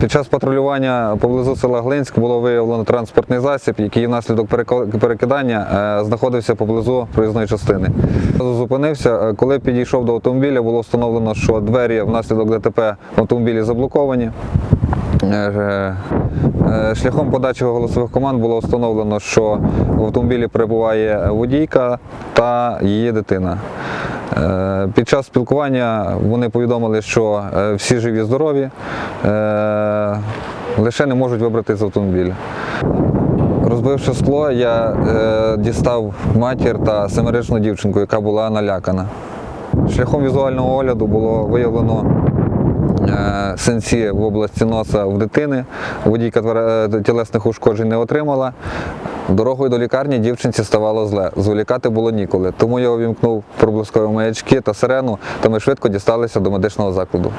Під час патрулювання поблизу села Глинськ було виявлено транспортний засіб, який внаслідок перекидання е, знаходився поблизу проїзної частини. Зупинився. Е, Коли підійшов до автомобіля, було встановлено, що двері внаслідок ДТП в автомобілі заблоковані. Е, Шляхом подачі голосових команд було встановлено, що в автомобілі перебуває водійка та її дитина. Е, Під час спілкування вони повідомили, що е, всі живі здорові, е, лише не можуть вибрати з автомобіля. Розбивши скло, я дістав матір та семирічну дівчинку, яка була налякана. Шляхом візуального огляду було виявлено синці в області носа в дитини. Водійка тілесних ушкоджень не отримала. Дорогою до лікарні дівчинці ставало зле. Зволікати було ніколи. Тому я увімкнув проблискові маячки та сирену, та ми швидко дісталися до медичного закладу.